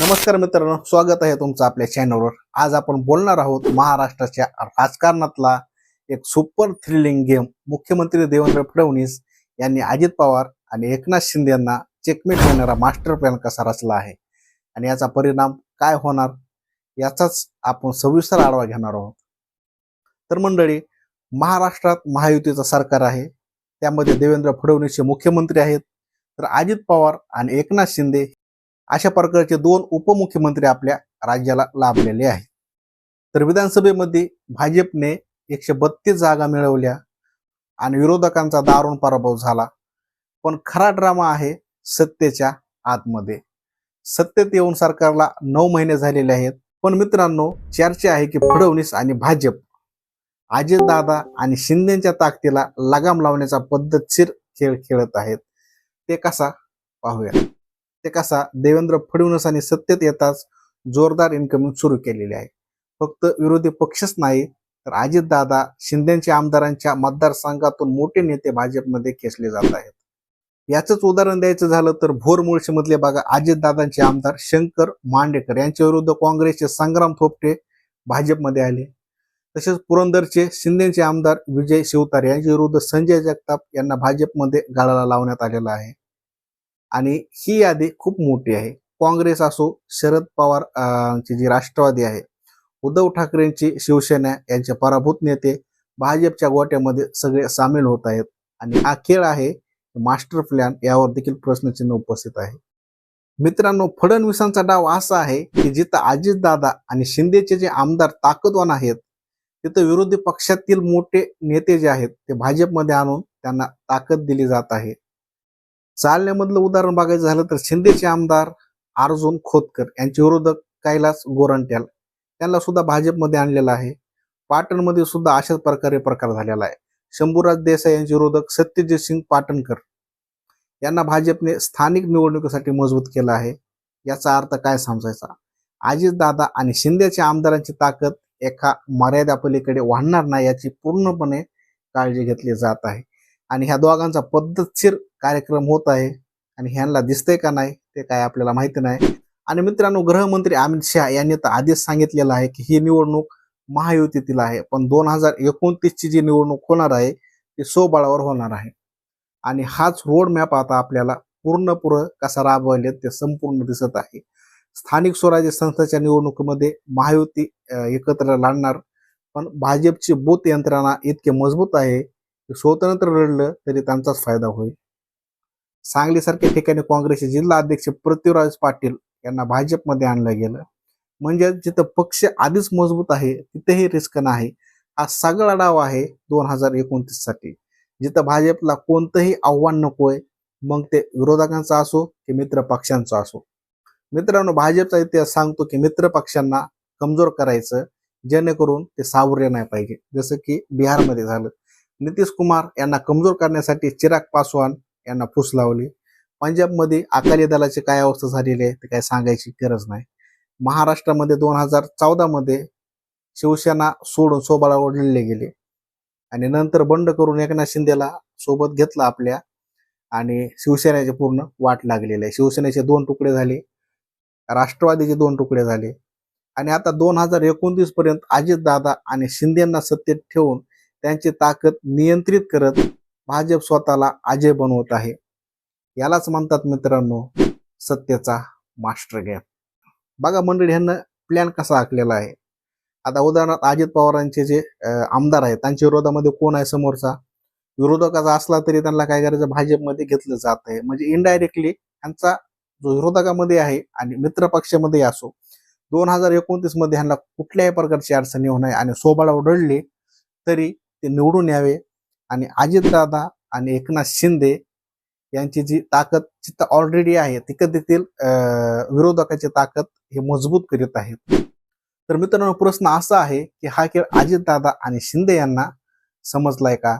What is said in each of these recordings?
नमस्कार मित्रांनो स्वागत आहे तुमचं आपल्या चॅनलवर आज आपण बोलणार आहोत महाराष्ट्राच्या राजकारणातला एक सुपर थ्रिलिंग गेम मुख्यमंत्री देवेंद्र फडणवीस यांनी अजित पवार आणि एकनाथ शिंदे यांना चेकमेट देणारा मास्टर प्लॅन कसा रचला आहे आणि याचा परिणाम काय होणार याचाच आपण सविस्तर आढावा घेणार आहोत. तर मंडळी महाराष्ट्रात महायुतीचं सरकार आहे त्यामध्ये देवेंद्र फडणवीस हे मुख्यमंत्री आहेत तर अजित पवार आणि एकनाथ शिंदे अशा प्रकारचे दोन उपमुख्यमंत्री आपल्या राज्याला लाभलेले आहेत. तर विधानसभेमध्ये भाजपने एकशे बत्तीस जागा मिळवल्या आणि विरोधकांचा दारुण पराभव झाला. पण खरा ड्रामा आहे सत्तेच्या आतमध्ये. सत्तेत येऊन सरकारला नऊ महिने झालेले आहेत. पण मित्रांनो चर्चा आहे की फडणवीस आणि भाजप अजितदादा आणि शिंदेच्या ताकदीला लगाम लावण्याचा पद्धतशीर खेळ खेळत आहेत. ते कसा पाहूया. ते कसा देवेंद्र फडणवीस सत्तेत येताच जोरदार इन्कमिंग सुरू केलेली आहे. फक्त विरोधी पक्षच नाही तर अजितदादा शिंदेच्या आमदारांच्या मतदारसंघातून मोठे नेते भाजपमध्ये खेचले जात आहेत. याचंच उदाहरण द्यायचं झालं तर भोर मुळशीमधले बघा अजितदादांचे आमदार शंकर मांडेकर यांच्या विरुद्ध काँग्रेसचे संग्राम थोपटे भाजपमध्ये आले. तसेच पुरंदरचे शिंदेचे आमदार विजय शिवतारे यांच्या विरुद्ध संजय जगताप यांना भाजपमध्ये गाळाला लावण्यात आलेला आहे. आणि ही यादी खूप मोठी आहे. काँग्रेस असो शरद पवार ची जी राष्ट्रवादी आहे उद्धव ठाकरेंची शिवसेना यांचे पराभूत नेते भाजपच्या गोट्यामध्ये सगळे सामील होत आहेत. आणि हा खेळ आहे मास्टर प्लॅन यावर देखील प्रश्नचिन्ह उपस्थित आहे. मित्रांनो फडणवीसांचा डाव असा आहे की जिथं अजितदादा आणि शिंदेचे जे आमदार ताकदवान आहेत तिथं विरोधी पक्षातील मोठे नेते जे आहेत ते भाजपमध्ये आणून त्यांना ताकद दिली जात आहे. चालण्यामधलं उदाहरण बघायचं झालं तर शिंदेचे आमदार अर्जुन खोतकर यांचे विरोधक कैलास गोरंट्याल त्यांना सुद्धा भाजपमध्ये आणलेला आहे. पाटणमध्ये सुद्धा अशाच प्रकारे प्रकार झालेला आहे. शंभूराज देसाई यांचे विरोधक सत्यजित सिंग पाटणकर यांना भाजपने स्थानिक निवडणुकीसाठी मजबूत केलं आहे. याचा अर्थ काय समजायचा? अजितदादा आणि शिंदेच्या आमदारांची ताकद एका मर्यादापलीकडे वाढणार नाही याची पूर्णपणे काळजी घेतली जात आहे. आणि ह्या दोघांचा पद्धतशीर कार्यक्रम होत आहे. आणि ह्यांना दिसतंय का नाही ते काय आपल्याला माहिती नाही. आणि मित्रांनो गृहमंत्री अमित शहा यांनी तर आधीच सांगितलेलं आहे की ही निवडणूक महायुतीतील आहे. पण दोन हजार एकोणतीसची जी निवडणूक होणार आहे ती सोबाळावर होणार आहे. आणि हाच रोडमॅप आता आपल्याला पूर्णपुर कसा राबवले ते संपूर्ण दिसत आहे. स्थानिक स्वराज्य संस्थेच्या निवडणुकीमध्ये महायुती एकत्र लढणार. पण भाजपची बूथ यंत्रणा इतके मजबूत आहे स्वतंत्र लढलं तरी त्यांचाच फायदा होईल. सांगलीसारख्या ठिकाणी काँग्रेसचे जिल्हा अध्यक्ष पृथ्वीराज पाटील यांना भाजपमध्ये आणलं गेलं. म्हणजे जिथं पक्ष आधीच मजबूत आहे तिथेही रिस्क नाही. हा सगळा डाव आहे दोन हजार एकोणतीससाठी. जिथं भाजपला कोणतंही आव्हान नकोय मग ते विरोधकांचा असो की मित्र पक्षांचा असो. मित्रांनो भाजपचा इतिहास सांगतो की मित्र पक्षांना कमजोर करायचं जेणेकरून ते सावरले नाही पाहिजे. जसं की बिहारमध्ये झालं. नितीश कुमार यांना कमजोर करण्यासाठी चिराग पासवान यांना फूस लावली. पंजाबमध्ये अकाली दलाची काय अवस्था झालेली आहे ते काय सांगायची गरज नाही. महाराष्ट्रामध्ये दोन हजार चौदामध्ये शिवसेना सोडून सोबाला ओढले गेले. आणि नंतर बंड करून एकनाथ शिंदेला सोबत घेतलं आपल्या. आणि शिवसेनेचे पूर्ण वाट लागलेली आहे. शिवसेनेचे दोन तुकडे झाले. राष्ट्रवादीचे दोन तुकडे झाले. आणि आता दोन हजार एकोणतीस पर्यंत अजितदादा आणि शिंदेना सत्तेत ठेवून त्यांची ताकद नियंत्रित करत भाजप स्वतःला अजय बनवत आहे. यालाच म्हणतात मित्रांनो सत्तेचा मास्टर गॅप बघा मंडळी ह्यांना प्लॅन कसा आखलेला आहे? आता उदाहरणार्थ अजित पवारांचे जे आमदार आहेत त्यांच्या विरोधामध्ये कोण आहे समोरचा? विरोधकाचा असला तरी त्यांना काय करायचं? भाजपमध्ये घेतलं जात आहे. म्हणजे इनडायरेक्टली ह्यांचा जो विरोधकामध्ये आहे आणि मित्र पक्षामध्ये असो दोन हजार एकोणतीसमध्ये ह्यांना कुठल्याही प्रकारची अडचणी होणार आणि सोबाडा ओढळली तरी ते निवडून यावे. आणि अजितदादा आणि एकनाथ शिंदे यांची जी ताकद जिथं ऑलरेडी आहे. ती देखील विरोधकाची ताकद हे मजबूत करीत आहेत. तर मित्रांनो प्रश्न असा आहे की हा खेळ अजितदादा आणि शिंदे यांना समजलाय का?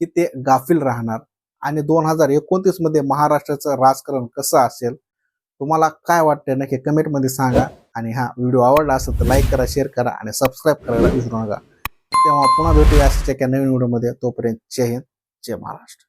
की ते गाफील राहणार? आणि दोन हजार एकोणतीसमध्ये महाराष्ट्राचं राजकारण कसं असेल? तुम्हाला काय वाटतं नक्की कमेंटमध्ये सांगा. आणि हा व्हिडिओ आवडला असेल तर लाईक करा शेअर करा आणि सबस्क्राईब करायला विसरू नका. तेव्हा पुन्हा भेटूया अशाच एका नवीन व्हिडिओमध्ये. तोपर्यंत जय हिंद जय महाराष्ट्र.